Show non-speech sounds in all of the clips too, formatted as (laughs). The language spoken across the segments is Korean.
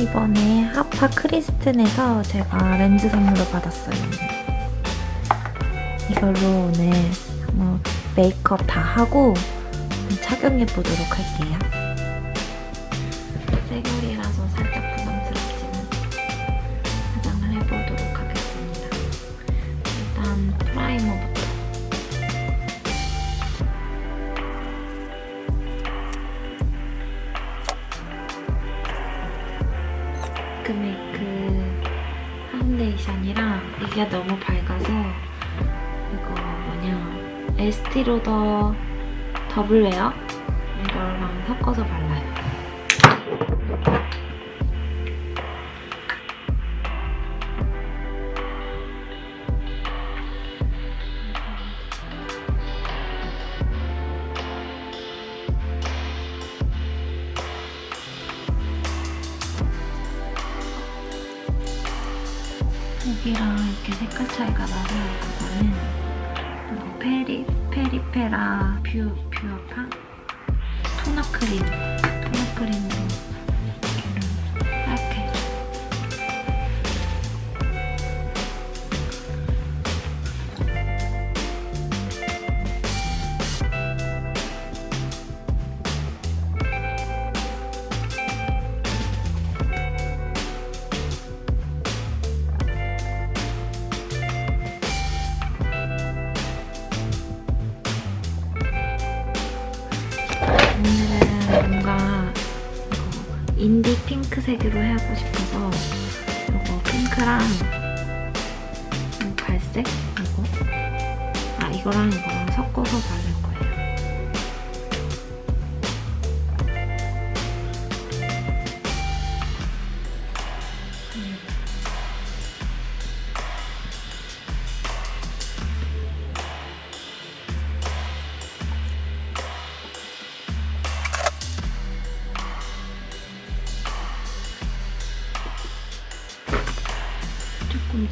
이번에 하파 크리스틴에서 제가 렌즈 선물을 받았어요. 이걸로 오늘 메이크업 다 하고 착용해 보도록 할게요. 이게 너무 밝아서 이거 뭐냐 에스티로더 더블 웨어 이거랑 섞어서 발라요. 색깔 차이가 나서 이거는 이거 페리 페리페라 뷰 뷰어팡 토너 크림 핑크색으로 하고 싶어서 이거 핑크랑 이 갈색 이거 아 이거랑 이거랑 섞어서 바를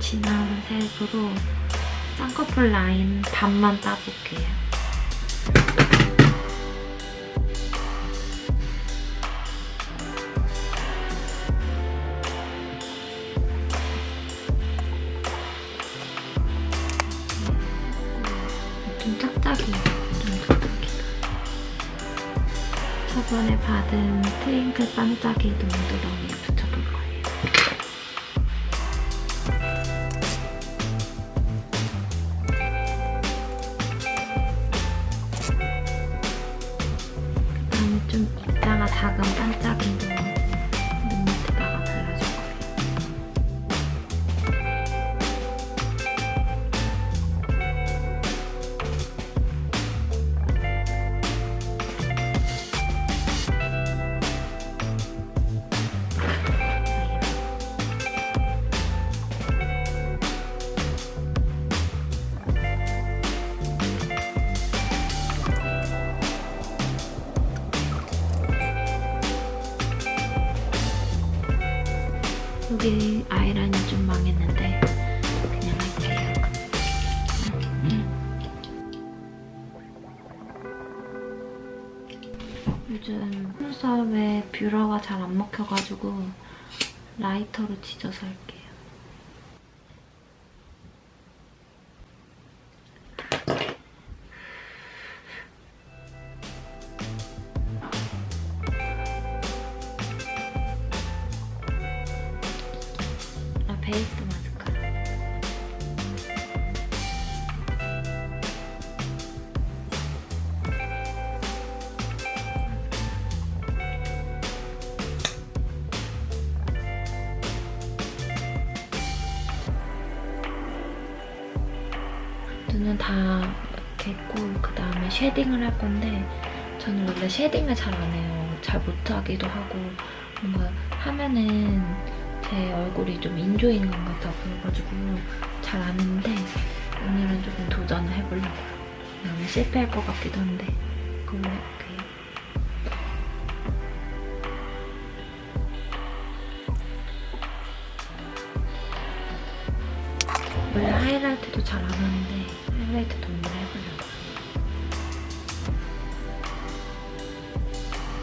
진한 색으로 쌍꺼풀 라인 반만 따볼게요. 좀 짝짝이, 좀 짝짝이. 저번에 받은 트윙클 반짝이 눈두덩이 여기 아이라인 좀 망했는데 그냥 할게요. 요즘 눈썹에 뷰러가 잘 안 먹혀가지고 라이터로 지져서 할게요. 눈은 다 했고 그 다음에 쉐딩을 할 건데 저는 원래 쉐딩을 잘 안 해요. 잘 못하기도 하고 뭔가 하면은 제 얼굴이 좀 인조인 것 같아 보여가지고 잘안 했는데 오늘은 조금 도전을 해보려고요. 실패할 것 같기도 한데 그걸로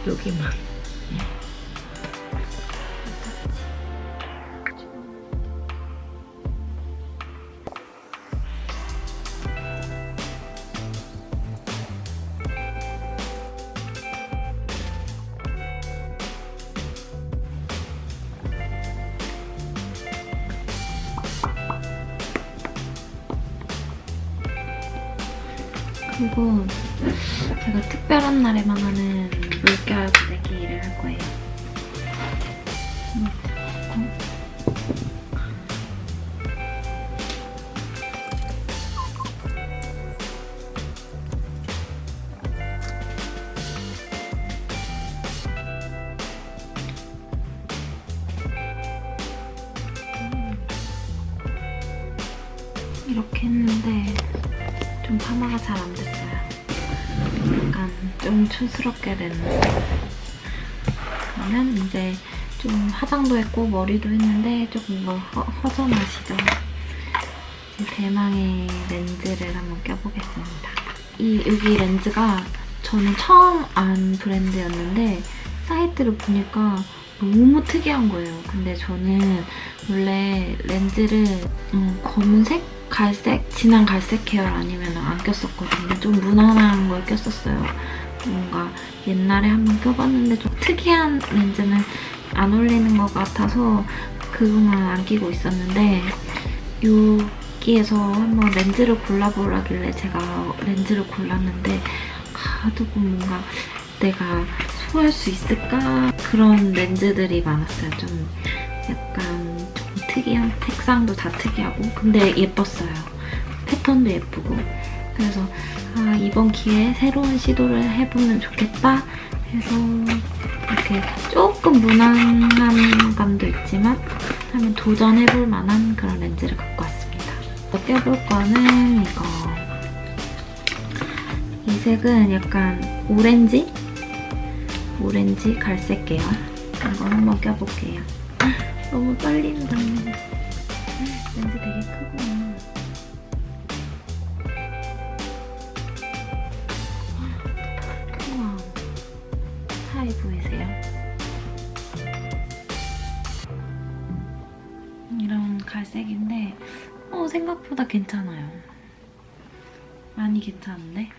여기만. 그리고 제가 특별한 날에만 하는 물결 고데기를 할 거예요. 음, 그리고 이렇게 했는데 좀 파마가 잘 안 됐어요. 약간 좀 촌스럽게 되는. 그러면 이제 좀 화장도 했고 머리도 했는데 조금 뭐 허, 허전하시죠? 대망의 렌즈를 한번 껴보겠습니다. 이 여기 렌즈가 저는 처음 안 브랜드였는데 사이트를 보니까 너무 특이한 거예요. 근데 저는 원래 렌즈를 음, 검은색, 갈색, 진한 갈색 계열 아니면 안 꼈었거든요. 좀 무난한 걸 꼈었어요. 뭔가 옛날에 한번 껴봤는데 좀 특이한 렌즈는 안 어울리는 것 같아서 그거만 안 끼고 있었는데 여기에서 한번 렌즈를 골라보라길래 제가 렌즈를 골랐는데 아, 조금 뭔가 내가 소화할 수 있을까 그런 렌즈들이 많았어요. 좀 약간 좀 특이한 색상도 다 특이하고 근데 예뻤어요. 패턴도 예쁘고 그래서 아, 이번 기회에 새로운 시도를 해보면 좋겠다 해서 이렇게 조금 무난한 감도 있지만 한번 도전해볼 만한 그런 렌즈를 갖고 왔습니다. 껴볼 거는 이거 이 색은 약간 오렌지? 오렌지 갈색 계열 이거 한번 껴볼게요. 너무 떨린다. 렌즈 되게 크구나. 우와, 하얘 보이세요? 이런 갈색인데 어, 생각보다 괜찮아요. 많이 괜찮은데?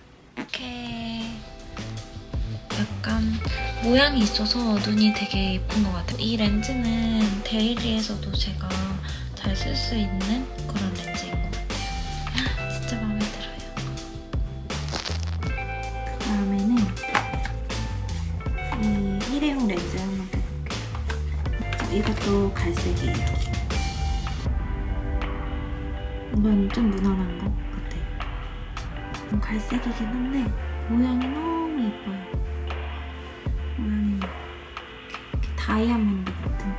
모양이 있어서 눈이 되게 예쁜 것 같아요. 이 렌즈는 데일리에서도 제가 잘 쓸 수 있는 그런 렌즈인 것 같아요. 진짜 마음에 들어요. 다음에는 이 일회용 렌즈 한번 껴볼게요. 이것도 갈색이에요. 이건 좀 무난한 것 같아요. 좀 갈색이긴 한데 모양이 너무 예뻐요. 다이아몬드 같은.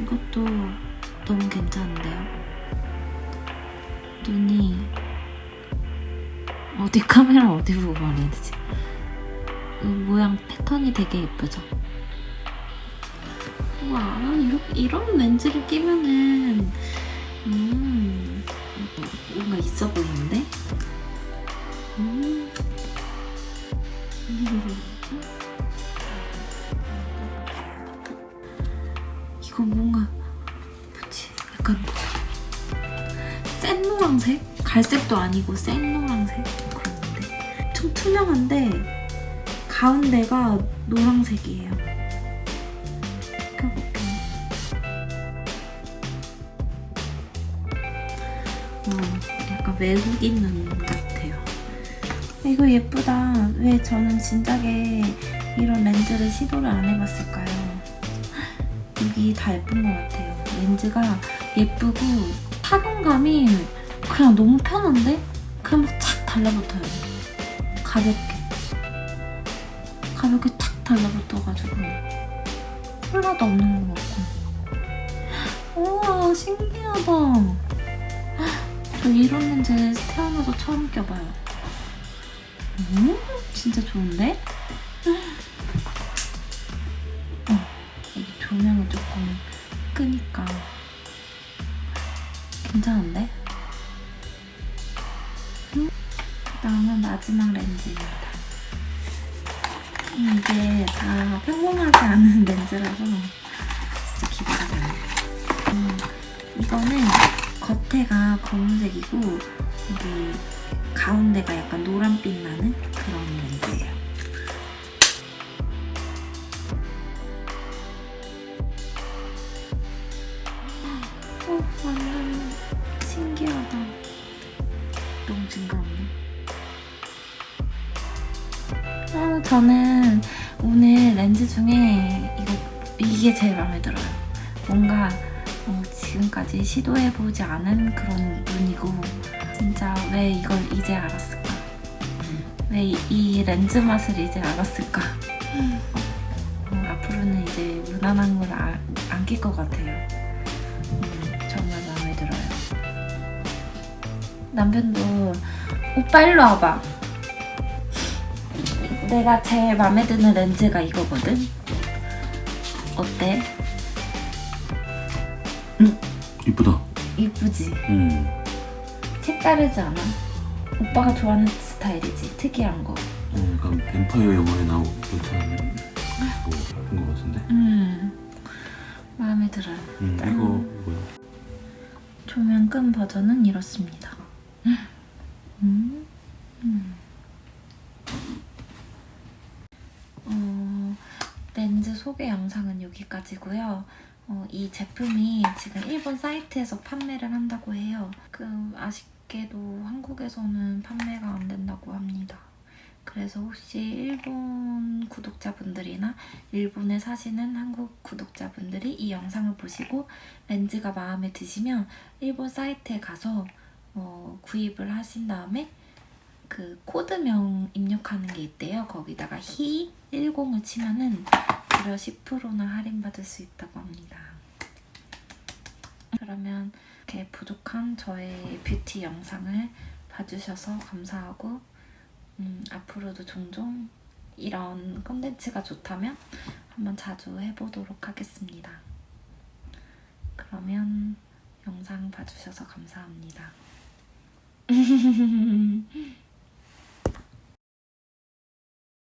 이것도 너무 괜찮은데요? 눈이 어디 카메라 어디 보고 말해야 되지? 이 모양 패턴이 되게 예쁘죠? 와 이런, 이런 렌즈를 끼면은 음 뭔가 있어 보이는데? 아니고 센 노란색 그런데 좀 투명한데 가운데가 노란색이에요. 껴볼게요. 어, 약간 외국인 눈 같아요. 이거 예쁘다. 왜 저는 진작에 이런 렌즈를 시도를 안 해봤을까요? (gasps) 여기 다 예쁜 것 같아요. 렌즈가 예쁘고 착용감이 그냥 너무 편한데? 그냥 막 착 달라붙어요. 가볍게. 가볍게 탁 달라붙어가지고 콜라도 없는 것 같고. 우와 신기하다. 저 이런 렌즈 태어나서 처음 껴봐요. 음, 진짜 좋은데? 어, 조명을 조금 끄니까 괜찮은데? 다 평범하지 않은 (laughs) 렌즈라서 진짜 기대가 되네요. 음, 이거는 겉에가 검은색이고 여기 가운데가 약간 노란빛 나는 그런 렌즈예요. 중에 이거 이게 제일 마음에 들어요. 뭔가 어, 지금까지 시도해보지 않은 그런 눈이고 진짜 왜 이걸 이제 알았을까? 왜 이 렌즈 맛을 이제 알았을까? 어, 앞으로는 이제 무난한 걸안낄 것 같아요. 음, 정말 마음에 들어요. 남편도 오빠 일로 와봐. 내가 제일 마음에 드는 렌즈가 이거거든. 어때? 이쁘다. 이쁘지? 음. 색다르지 않아? 오빠가 좋아하는 스타일이지? 특이한 거. 어, 약간 뱀파이어 영화에 나오고 그런 뭐 그런 거 같은데. 음, 마음에 들어요. 음, 짠. 이거 뭐야? 조명 끈 버전은 이렇습니다. 음, 음. 어, 렌즈 소개 영상은 여기까지고요. 어, 이 제품이 지금 일본 사이트에서 판매를 한다고 해요. 그 아쉽게도 한국에서는 판매가 안 된다고 합니다. 그래서 혹시 일본 구독자분들이나 일본에 사시는 한국 구독자분들이 이 영상을 보시고 렌즈가 마음에 드시면 일본 사이트에 가서 어, 구입을 하신 다음에 그 코드명 입력하는 게 있대요. 거기다가 히10을 치면은 무려 10%나 할인받을 수 있다고 합니다. 그러면 이렇게 부족한 저의 뷰티 영상을 봐주셔서 감사하고 음, 앞으로도 종종 이런 컨텐츠가 좋다면 한번 자주 해보도록 하겠습니다. 그러면 영상 봐주셔서 감사합니다. (laughs)